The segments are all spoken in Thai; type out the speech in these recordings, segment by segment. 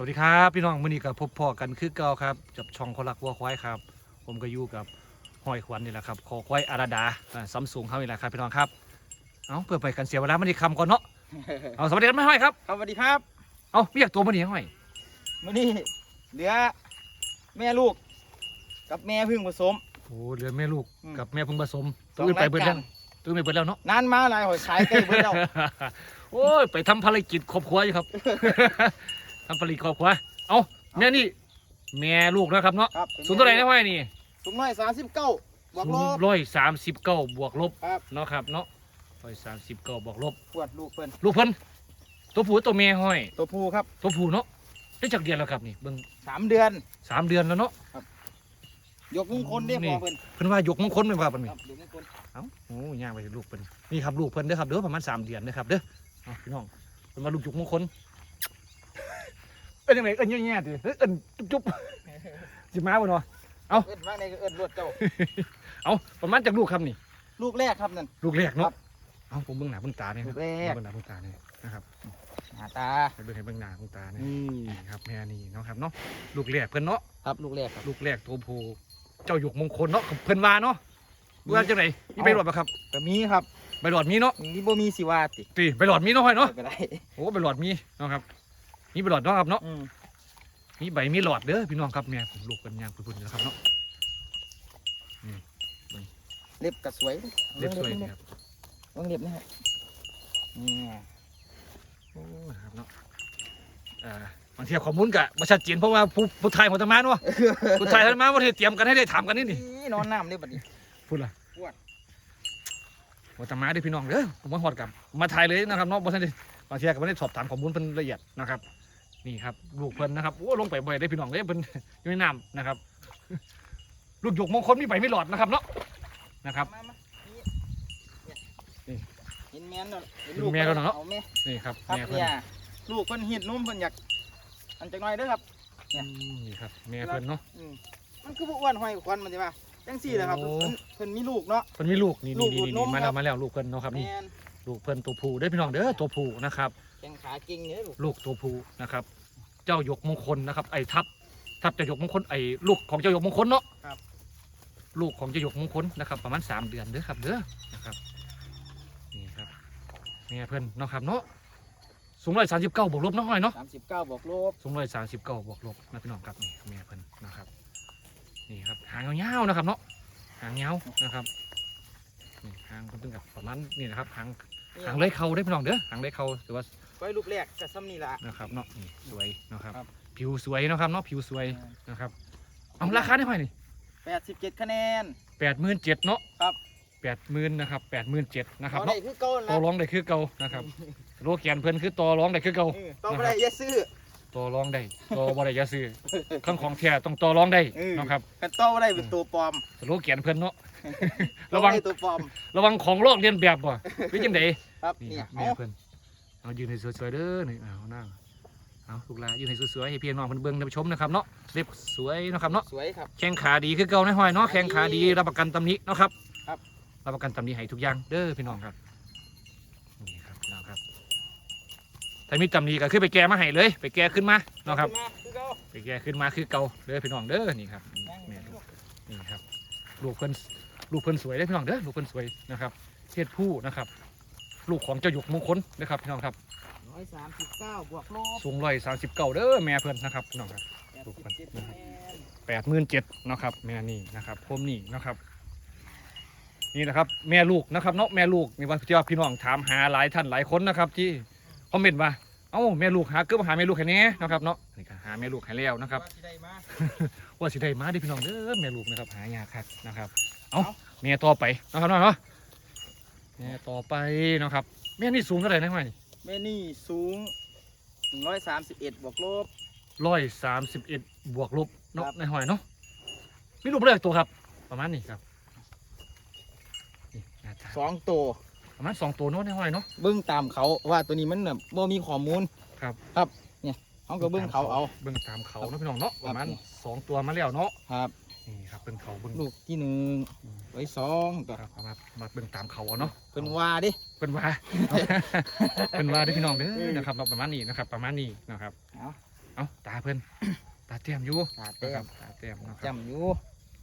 สวัสดีครับพี่น้องมื้อนี้ก็พบพ่อกันคือเก่าครับกับช่องคนรักวัวควายครับ ผมก็อยู่กับห้อยขวัญนี่แหละครับคอควายอาราดาซัมซุงเขานี่แหละครับพี่น้องครับเอาเพื่อไปกันเสียเวลามันนี้คำก่อนเนาะเอาสวัสดีครับไม่ห้อยครับครับสวัสดีครับเอาเรียกตัวมันนี้ห้อยมื้อนี้เหลือแม่ลูก กับแม่พึ่งผสมโอ้เหลือแม่ลูกอืมกับแม่เพึ่งผสมสองตื่นไปเบิดแล้วรายการตื่นไปเบิดแล้วเนาะนานมาหลายหอยขายใกล้เบิดแล้วโอ้ยไปทำภารกิจครอบครัวอยู่ครับ ทำภารกิจครอบครัวเอาแม่นี่แม่ลูกนะครับเนาะครับสูงเท่าไหร่นะห้อยนี่สูงน้อยสามสิบเก้าบวกลบร้อยสามสิบเก้าบวกลบครับเนาะครับเนาะร้อยสามสิบเก้าบวกลบปวดลูกเพิ่นลูกเพิ่นตัวผู้ตัวแม่ห้อย ตัวผู้ครับ ตัวผู้เนาะได้จากเดือนแล้วครับนี่เบิ่งสามเดือนสามเดือนแล้วเนาะยกมงคลได้นี่พอเพิ่นเพิ่นว่ายกมงคลเป็นว่าเพิ่นคนี่รับยกมงคลเอ้าโอ้ย่างไปถึงลูกเพิ่นนี่ครับลูกเพิ่นเด้อครับเด้อประมาณสามเดือนนะครับเด้อเอาพี่น้องเพิ่นว่าลูกยกมงคล เป็นยังไงเอิ้นแย่ๆดิเอ้ยเอิ้นจุ๊บๆสิมาบ่เนาะ เอิ้นว่าในก็เอิ้นรวดเจ้า เอาประมาณจากลูกครับนี่ ลูกแรกครับนั่น ลูกแรกครัเนาะบเอาผมเบิ่งหน้าเบิ่งตาเนี่ยลูกแรก เบิ่งหน้าเบิ่งตาเนี่ยนะครับหน้าตา ให้เบิ่งให้เบิ่งหน้าเบิ่งตาเนี่ยนี่นี่ ครับแม่นี่เนาะครับเนาะลูกแรกเพิ่นเนาะครับลูกแรกครับ ลูกแรกตัวผู้เจ้าหยกมงคลเนาะเพิ่นว่าเนาะว่าจังไหนมีใบหลอดปะครับก็มีครับใบหลอดมีเนาะมีบ่มีสิว่าติตีใบหลอดมีเนาะห้อยเนาะ ก็ได้ โอ้ใบหลอดมีเนาะครับ มีใบหลอดเนาะครับเนาะอืมมีใบมีหลอดเด้อพี่น้องครับแม่ผมลูกเป็นยางพุ่นๆนะครับเนาะเล็บก็สวยเรียบสวยเล็นะครับเบิ่งเล็บนะครับนี่โอ้นะครับเนาะอ่าบางทีข้อมูลกะบ่ชัดเจนเพราะว่าผู้ผู้ไทยหัวตะมาเนาะผู้ไทยหัวตะมาบ่ได้เตรียมกันให้ได้ถามกันนี่นี่นอนน้ำเลยบัดนี้พูดล่ะปวดหัวตะมาเด้อพี่น้องเด้อผมมาฮอดกับมาถ่ายเลยนะครับเนาะบ่ทันได้บางทีก็บ่ได้สอบถามข้อมูลเพิ่นละเอียดนะครับ นี่ครับลูกเพิ่นนะครับโอ้ลงไปบ่อยได้อพี่น้องเด้อเพิ่นอยู่ในน้ำนะครับ ลูกหยกมงคลมีใบไม่หลอดนะครับเนาะนะครับมามานี่นี่เห็นแม่นแล้วเห็นเห็นลูกแม่แล้วเนาะอแม่นี่ครับครับแม่เพิ่นเนี่ยลูกเพิ่นเห็ดนุ่มเพิ่นอยากอันจักหน่อยเด้อครับอืมนี่ครับแม่เพิ่นเนาะอืมมันคือบ่อ้วนห้อยควันมันใช่ป่ะจังซี่แหละครับโอ้เพิ่นเพิ่นมีลูกเนาะเพิ่นมีลูกนี่ลูนี่กนี่ดูดนี่นมมาแล้ครัวบมาแล้วลูกเพิ่นเนาะครับนี่แม่นลูกเพิ่นตัวผู้เด้อพี่น้องเด้อตัวผู้นะครับแข้งขาเก่งเนี่ยลูกลูกตัวผู้นะครับ เจ้าหยกมงคลนะครับ ไอ้ทับทับเจ้าหยกมงคลไอ้ลูกของเจ้าหยกมงคลเนาะครับ ลูกของเจ้าหยกมงคลนะครับ ประมาณสามเดือนเด้อครับเด้อนะครับนี่ครับแม่เพิ่นเนาะครับเนาะสูงร้อยสามสิบเก้าบวกลบเนาะห้อยเนาะ39บวกลบสูงร้อยสามสิบเก้าบวกลบนะพี่น้องครับนี่แม่เพิ่นนะครับนี่ครับหางยาวๆนะครับเนาะหางยาวนะครับนี่หางเพิ่นตึงกับประมาณนี่นะครับหางนี่ หางเลยเขาได้อพี่น้องเด้อหางเลยเขาถือว่าไว้ลูกแรกก็ซ้ำนี่ล่ะนะครับเนาะนี่สวยนะครับ ครับ ผิวสวยเนาะครับเนาะผิวสวยนะครับเอาราคาได้ไหมนี่87 คะแนน แปดหมื่นเจ็ดเนาะครับ แปดหมื่นนะครับแปดหมื่นเจ็ดนะครับเอาได้เนาะคือเก่าต่อนะรองได้คือเก่านะครับโลแกนเพิ่นคือต่อรองได้คือเก่า เออต่อบ่ได้อย่าซื้อ ต่อรองได้ต่อบ่ได้อยาซื้อข้างของแท้ต้องต่อรองได้เออนะครับกันต่อบ่ได้เป็นตัวปลอมโลแกนเพิ่นเนาะ ระวังต่อบ่ได้ตัวปลอม ระวังของลอกเลียนแบบบ่เป็นจังได ครับนี่นี่ครับเอาแม่เพิ่นเอายืนให้สวยๆเด้อนี่เอานั่งเอาลูกหลานยืนให้สวยๆให้พี่น้องเพิ่นเบิ่งท่านผู้ชมนะครับเนาะเล็บสวยเนาะครับเนาะสวยครับ แข้งขาดีคือเก่าในห้อยเนาะแข้งขาดีรับประกันตำหนิเนาะครับครับ รับประกันตำหนิให้ทุกอย่างเด้อพี่น้องครับนี่ครับพี่น้องครับ ถ้ามีตำหนิก็คือไปแก้มาให้เลย ไปแก้ขึ้นมาเนาะครับขึ้มาคือเก่าไปแก้ขึ้นมาคือเก่าเด้อพี่น้องเด้อนี่ครับนั่งแม่ลูกนี่ครับลูกเพิ่นลูกเพิ่นสวยเด้อพี่น้องเด้อลูกเพิ่นสวยนะครับเพศผู้นะครับ ลูกของเจ้าหยกมงคลนะครับพี่น้องครับ139บวกลบสูงร้อยสามสิบเก้าเด้อแม่เพิ่นนะครับพี่น้องครับ ลูกเพิ่น87นะครับคะแนนแปดหมื่นเจ็ดนะครับแม่นี่นะครับพรมนี่นะครับ นี่นะครับ แม่ลูกนะครับเนาะแม่ลูกนี่ว่าที่ว่าพี่น้องถามหาหลายท่านหลายคนนะครับที่ คอมเมนต์ว่าเอ้าแม่ลูกหาเกือบหาแม่ลูกให้แน่นะครับเนาะนี่ก็หาแม่ลูกให้แล้วนะครับ ว่าสิได้มาว่าสิได้มาเด้อพี่น้องเด้อแม่ลูกนะครับหายากคักนะครับเอาเอาแม่ต่อไปนะครับเนาะแม่ต่อไปนะครับ แม่นี่สูงเท่าไหร่นะห้อยแม่นี่สูง 131บวกลบ ร้อยสามสิบเอ็ดบวกลบเนาะครับ ในหอยเนาะมีรูปเลือกตัวครับ ประมาณนี้ครับนี่หน้าตาสองตัว ประมาณสองตัวเนาะในหอยเนาะ เบิ้งตามเขาว่าตัวนี้มันแบบบ่มีข้อมูลครับ ครับ เนี่ยเขาก็เบิ้งเขาเอา เบิ่งตามเขาเนาะพี่น้องเนาะคปรับระมาณนี่สองตัวมาแล้วเนาะครับ นี่ครับเป็นเขาเบิ่งลูกที่หนึ่งอืมไว้สองก็ครับเอามามาเบิ่งตามเขาเอาเนาะเป็นว่าดิเป็นว่า เป็นว่าเด้อพี่น้องเด้อนะครับเนาะประมาณนี้นะครับ ประมาณนี้นะครับ เอาเอาตาเพิ่นตาเตรียมอยู่ตานะเต็ครัมบตาเตรียมเนาะครับจำอยู่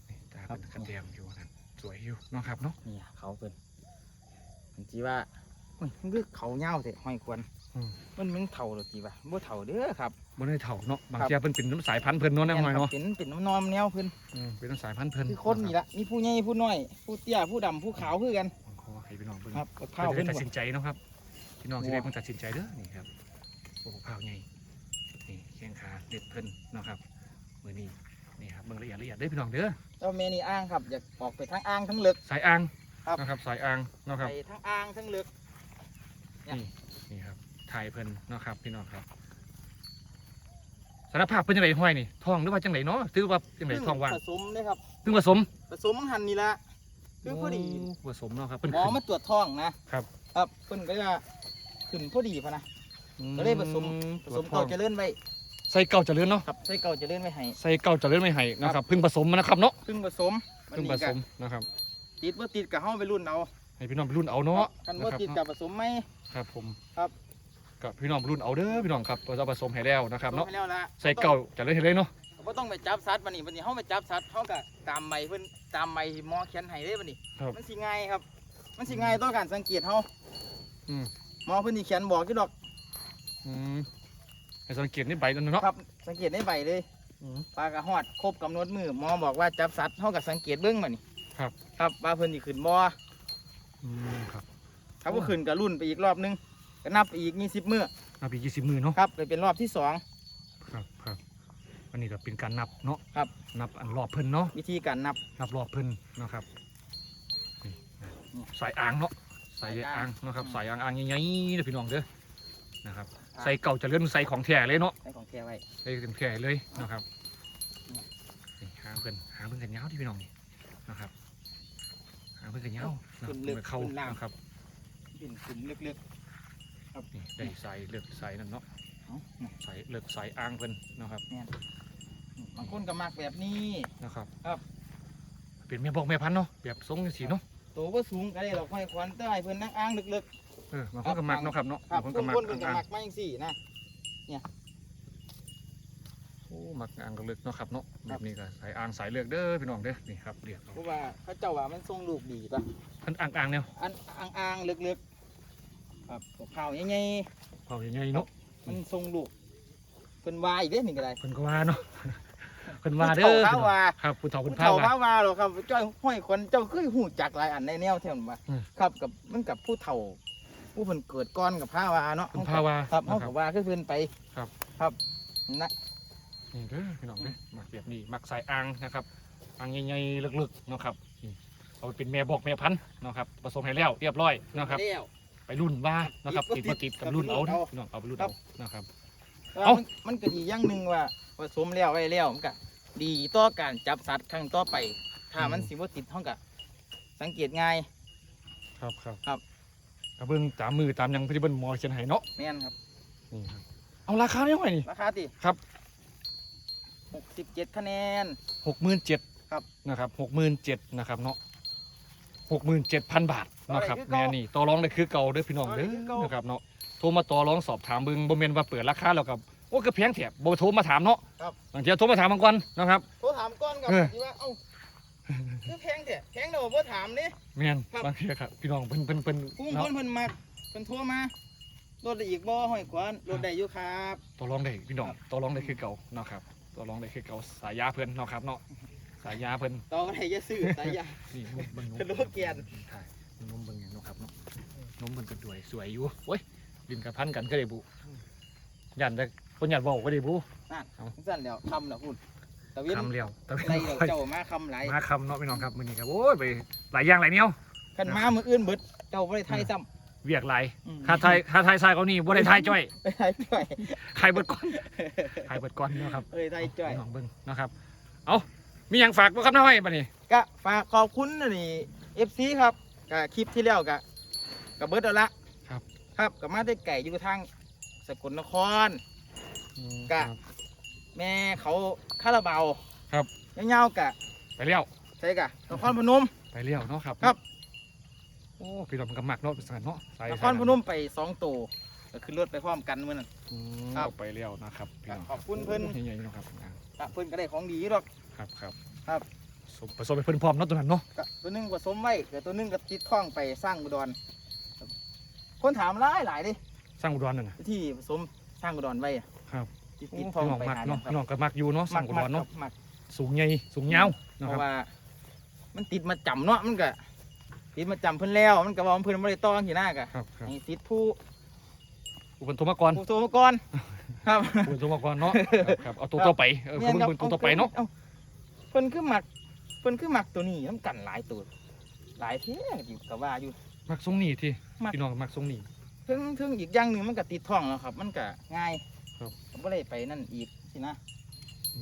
นี่ตาครัเพิ่บนกระเตรียมอยู่นั่นสวยอยู่เนาะครับเนาะนี่เขาเพิ่น มันจีว่าโอ้ยมันคือเขาเงาวเถอะห้อยควรอืม มันมันเถ่าหรือจีว่าบ่เถ่าเด้อครับบ่ได้เถ่าเนาะบางครับเทียเพิ่นเป็นน้ำสายพันธุ์เพิ่นเนาะแน่หน่อยแม่เนาะครับเป็นเป็นน้ำนอมแนวเพิ่นอืมเป็นน้ำสายพันธุ์เพิ่นคือคนนี่ละมีผู้ใหญ่ผู้น้อย ผู้เตี้ยผู้ดำผู้ขาวคือกันขอให้พี่น้องเบิ่งครับกับเพื่ข้าวอจะเพิ่นได้ตัดบ่ สินใจเนาะครับพี่น้องโอ้ที่ได้ต้องตัดสินใจเด้อนี่ครับโอ้โหข้าวใหญ่นี่แข้งขาเด็ดเพิ่นเนาะครับมือนี้นี่ครับเบิ่งละเอียดละเอียดเด้อพี่น้องเด้อเจ้าแม่นี่อ้างครับอยากออกไปทั้งอ้างทั้งเลึกสายอ่าง ครับ นะครับสายอ่างเนาะครับ ไปทั้งอ้างทั้งเลึก เนี่ย นี่นี่ครับถ่ายเพิ่นเนาะครับ พี่น้องครับสารภาพเป็นจังไดห้อยนี่ท้องหรือว่าจังไดเนาะถือว่าจังไดท้องว่างผสมเลยครับเพิ่งผสมผสมหันนี่ละคือพอดีโผสมเนาะครับเพิ่นหมอขึ้น มาตรวจท้องนะครับ ครับเพิ่นก็จะขึ้นพอดีพะนะ ก็เลยผสม ผสมตรเก่าวจท้เจองริญไว้ใส่เก่าเจริญเนาะครับใส่เก่าเจริญไว้ให้ ใส่เก่าเจริญไม่ให้นะครับเพิ่งผสมมานะครับเนาะเพิ่งผสมเพิ่งผสมนะครับ ติดบ่ติดกับเฮาไปรุ่นเอาให้พี่น้องไปรุ่นเอาเนาะคันนะบ่ครับติดกับผสมไหมครับผมครับกับพี่น้องรุ่นเอาเด้อพี่น้องครับเราจะผสมให้แล้วนะครับผสมเนาะให้แล้วละใส่เก่าเจริญให้เลยเนาะบ่ต้องไปจับสัตว์บัดนี้บัดนี้เฮาไปจับสัตว์เฮาก็ตามใบเพิ่นตามใบที่หมอเขียนให้เด้บัดนี้ครับมันสิง่ายครับ มันสิง่ายต่อการสังเกตเฮาอืมหมอเพิ่นสิเขียนบอกอยู่ดอกอืมให้สังเกตนี่ใบนั่นเนาะครับสังเกตในใบเลยอืมปลากระฮอดครบกำหนดมือหมอบอกว่าจับสัตว์เท่ากับสังเกตเบื้องมานี่ ครับ ครับว่าเพิ่นสิขึ้นบ่อืมครับถ้าบ่ขึ้นก็รุ่นไปอีกรอบนึงก็นับไปอีกมีสิบมื้อนับอีกยี่สิบมือเนาะครับก็เป็นรอบที่สองครับครับอันนี้ก็เป็นการนับเนาะครับนับอันรอบเพิ่นเนาะวิธีการนับนับรอบเพิ่นเนาะครับนี่นะเนี่ยสายอ่างเนาะสายสายอ่างอ่างเนาะครับสายอ่างอ่างใหญ่ๆเด้อพี่น้องเด้อนะครับครับใส่เก่าเจริญใส่ของแท้เลยเนาะใส่ของแท้ไว้ได้เต็มแค่เลยนะครับเนี่ยนี่หางเพิ่นหางเพิ่นกันยาวที่พี่น้องนี่นะครับ หางเพิ่นกันยาวนะขึ้นลึกเพิ่นเข้าขึ้นล่างนะครับขึ้นขึ้นลึกนี่ได้ใส่เลือกใส่นั่นเนาะๆเอ้านี่ใส่เลือกใส่อ่างเพิ่นนะครับบางคนก็มักแบบนี้นะครับครับเป็นแม่บอกแม่พันธุ์เนาะแบบทรงจังซี่เนาะโตบ่สูงก็ได้หรอกห้อยควันใต้เพิ่นนั่งอ้างลึกเออบางคนก็มักเนาะครับเนาะๆครับบางคนบาก็งมักคนเพิ่นก็อ่างมักมาจังซี่นะๆโอ้ มักอ่างก็เลือกเนาะครับเนาะคแบรับ บนี้ก็ใส่อ่างสายเลือกเด้อพี่น้องเด้อนี่ครับเรียกเอาเพราะว่าเขาเจ้าว่ามันทรงลูกดีป่ะเพิ่นอ่างๆแนวอันอ้างๆลึกๆครับกับข้าวใหญ่ๆเผาใหญ่ๆเนาะมันทรงลูกเป็นวายอีกเด้นี่ก็ได้ เพิ่นก็ว่าเนาะเพิ่นว่าเด้อผู้เฒ่าพี่น้องว่า ครับผู้เฒ่าผู้เพิ่นพาเฒ่าว่าพาว่าหรอกครับจ้อยห้อยคนเจ้าคือหูจักหลายอันในแนวเท่านั้นว่าอืมครับกับมันกับผู้เฒ่า ผู้เพิ่นเกิดก่อนกับพาว่าเนาะเพิ่นพาว่าครับเฮานะครักับบว่าคือเพิ่นไปครับ ครับนะ นี่เด้อพี่น้องเด้อมักแบบนี้มักสายอ่างนะครับอ่างใหญ่ๆลึกๆเนาะครับนี่เอาไปเป็นแม่บอกแม่พันธุ์เนาะครับผสมให้แล้วเรียบร้อยนะครับ แล้ว ไปรุ่นว่านะครับติติดดบ่มาติติดดกับรุ่นเอากับรุ่นเอาพี่น้องเอาไปรุ่นครัเอาบนะครับแต่ว่าเอ้า มันมันก็ดีอย่างหนึงว่าผสมแล้วไว้แล้วมันก็ดีต่อการจับสัตว์ครั้งต่อไป ถ้ามันสิบ่ติดเฮาก็สังเกตง่าย ครับครับครับ กระเบื้องตามมือตามหยังที่เบิ้นหมอเขียนให้เนาะแม่นครับ นี่ครับเอาราคาเท่าไหร่นี่ราคาติครับ 67คะแนน หกหมื่นเจ็ดครับ นะครับหกหมื่นเจ็ดนะครับเนาะหกหมื่นเจ็ดพันบาทนะครับต่อได้คือเก่าแม่นี่ต่อรองได้คือเก่าเด้อพี่น้องต่อได้เด้อคือเก่านนะครับเนาะโทรมาต่อรองสอบถามเบิ่งบ่แม่นว่าเปิดราคาแล้วกับโอ้ก็แพงแถบบ่โทรมาถามเนาะครับ บางทีโทรมาถามบางก่อนนะครับ โทรถามก่อนกับเออ ที่ว่าเอ้าคือแพงแท้แพงเด้อบ่ถามเด้แม่นครับ บางทีครับพี่น้องเพิ่นเพิ่นเพิ่นผู้คเนาะนเพิ่นมักเพิ่นโทรมาลดได้อีกบ่ห้อยขวานลดได้อยู่ครับ ต่อรองได้พี่น้องครับต่อรองได้คือเก่าเนาะครับ ต่อรองได้คือเก่าสายยาเพิ่นเนาะครับเนาะสายยาเพิ่นต่อบ่ได้จะซื้อสายยา นี่นมเบิ่งนมกระโดดเกวียนใช่นมเบิ่งอย่างเนาะครับเนาะนมเบิ่งก็สวยสวยอยู่โอ้ยดินกับพันกันก็ได้บุยันแต่คนยันบอกก็ได้บุสั่นแล้วคำแล้วพุ่นตะเวนคำเลี้ยวตะเวนไล่เราเจ้ามาคำหลายมาคำเนาะพี่น้องครับมื้อนี้ครับโอ้ยไปหลายอย่างหลายแนวคันมามื้ออื่นเบิดเจ้าบ่ได้ไทยซ้ำ เวียกหลายอืม ค่าไทยค่าไทยทรายเขานี่บ่ได้ไทยจ้อยไปไทยจ่อยใครเบิดก่อนใครเบิดก่อนเนาะครับ เอ้ยไทยจ่อยพี่น้องเบิ่งนะครับ เอามีหยังฝากบ่ครับน้าห้อยบัดนี้ ก็ฝากขอบคุณอันนี่ FC ครับก็คลิปที่แล้วก็ก็เบิดแล้วละครับ ครับก็มาได้ไก่อยู่ทางสกลนครอืมกะครับแม่เขาคาราบาวครับ เงาวๆกะไปเลี้ยวใช่กะนครพนม ไปเลี้ยวเนาะครับ ครับ โอ้พี่น้องมันก็มักเนาะเป็นสันเนาะใส่นครพนมไปสองตัวก็ขึ้นรถไปพร้อมกันมื้อนั้น อืมครับ เอาไปแล้วนะครับพี่น้องขอบคุณเพิ่นใหญ่ๆเนาะครับอ่าก็เพิ่นก็ได้ของดีอยู่ดอก ครับครับครับ สมผสมไปเพิ่นพร้อมเนาะตัวนั้นเนาะก็ตัวหนึงผสมไว้แต่ตัวหนึงก็ติดท้องไปสร้างอุดรครับคนถามหลายหลายๆเดิสร้างอุดรนั่นน่ะ ที่ผสมสร้างอุดรไว้อะครับ ที่โอ้ติดพี่ท้องน้องไปมักหาเนาะครัพี่น้องก็มักอยู่เนาะสร้างอุดรเนาะมักสูงใหญ่สูงยาวเพนะครับราะว่า มันติดมาจำเนาะมันก็ ติดมาจำเพิ่นแล้ว มันก็ว่าเพิ่นบ่ได้ต่อที่หน้าก็ครับครับให้ติดผู้อุปนโทมากรผู้โทรมาก่อน ครับ อุปนโทมากรเนาะครับครับเอาตัวต่อไปเออเพิ่นเพิ่นตัวต่อไปเนาะอ้เพิ่นคือหมักเพิ่นคือหมักตัวนี้น้ำกันหลายตัวหลายเท่อยู่กับว่าอยู่ มักทรงนี้ที่มัก พี่น้องมักทรงนี้ถึงถึงอีกอย่างหนึ่งมันก็ติดท้องแล้วครับ มันก็ง่ายครับ ก็บ่ได้ไปนั่นอีกสินะ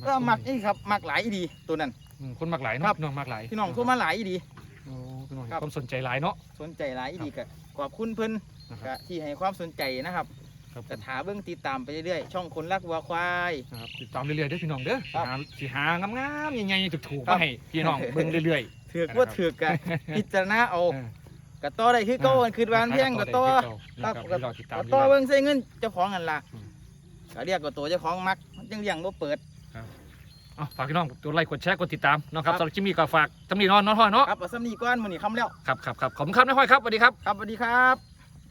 ทก็รงหมักนี้นี่ครับหมักหลายอีดีตัวนั้น อืมคนมักหลายครัเนาะบ พี่น้องมักหลายพี่น้องโทรมาหลายอีดี โอ้พี่น้องครับ ความสนใจหลายเนาะ สนใจหลายอีดีก็ขอบคุณเพิ่นนะคก็รับที่ให้ความสนใจนะครับครับผมก็ถาเบิ่งติดตามไปเรื่อยๆช่องคนรักวัวควายนะครับติดตามเรื่อยๆเด้อพี่น้องเด้อครับหาสิหางามๆใหญ่ๆถูกๆครัมาบให้พี่น้องเบิ่งเรื่อยถือกนะครับว่าถือกกันพิจารณาเอาๆเออก็ต่อได้คือเก่ากันคือวานเพียงก็ต่อนะครับครับพี่น้องติดตามก็เรื่ต่ออยเบิ่งใส่เงินเจ้าของกันล่ะอืม ก็เรียกว่าตัวเจ้าของมักมันจังเลี้ยงบ่เปิดๆ เอาฝากพี่น้องกดไลค์กดแชร์กดติดตามนะครับครับ สำหรับคลิปนี้ก็ฝากตำหนินอนเนาะพ่อเนาะครับเอาซ้ำนี้ก่อนมื้อนี้คำแล้ว ครับครับครับขอบคุณครับนายห้อยครับสวัสดีครับ ครับสวัสดีครับ